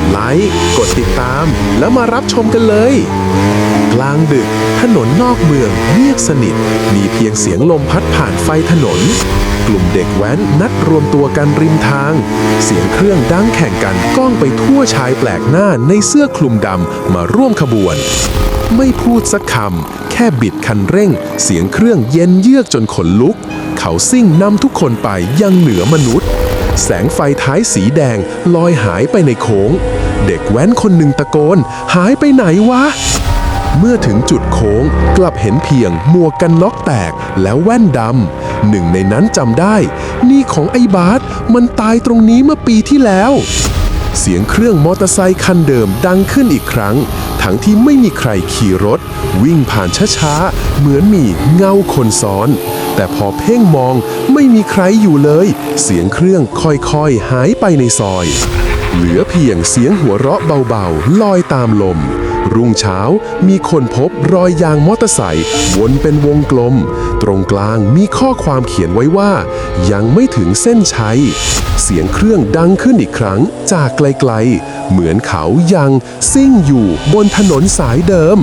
ดไลค์ กดติดตาม แล้วมารับชมกันเลย กลางดึก ถนนนอกเมืองเงียบสนิท มีเพียงเสียงลมพัดผ่านไฟถนน กลุ่มเด็กแว้นนัดรวมตัวกันริมทาง เสียงเครื่องดังแข่งกันก้องไปทั่วชายแปลกหน้าในเสื้อคลุมดำมาร่วมขบวน ไม่พูดสักคำแค่บิดคันเร่ง เสียงเครื่องเย็นเยือกจนขนลุก เขาซิ่งนำทุกคนไปยังเหนือมนุษย์ แสงไฟท้ายสีแดงลอยหายไปในโค้ง เด็กแว้นคนหนึ่งตะโกน หายไปไหนวะ เมื่อถึงจุดโค้งกลับเห็นเพียงหมวกกันน็อกแตกแล้วแว่นดำหนึ่งในนั้นจำได้ นี่ของไอ้บาสมันตายตรงนี้เมื่อปีที่แล้ว เสียงเครื่องมอเตอร์ไซค์คันเดิมดังขึ้นอีกครั้ง ทั้งที่ไม่มีใครขี่รถ วิ่งผ่านช้าๆเหมือนมีเงาคนซ้อน แต่พอเพ่งมองไม่มีใครอยู่เลย เสียงเครื่องค่อยๆ หายไปในซอย เหลือเพียงเสียงหัวเราะเบาๆ ลอยตามลม รุ่งเช้ามีคนพบรอยยางมอเตอร์ไซค์วนเป็นวงกลม ตรงกลางมีข้อความเขียนไว้ว่า ยังไม่ถึงเส้นชัย เสียงเครื่องดังขึ้นอีกครั้งจากไกลๆ เหมือนเขายังซิ่งอยู่บนถนนสายเดิม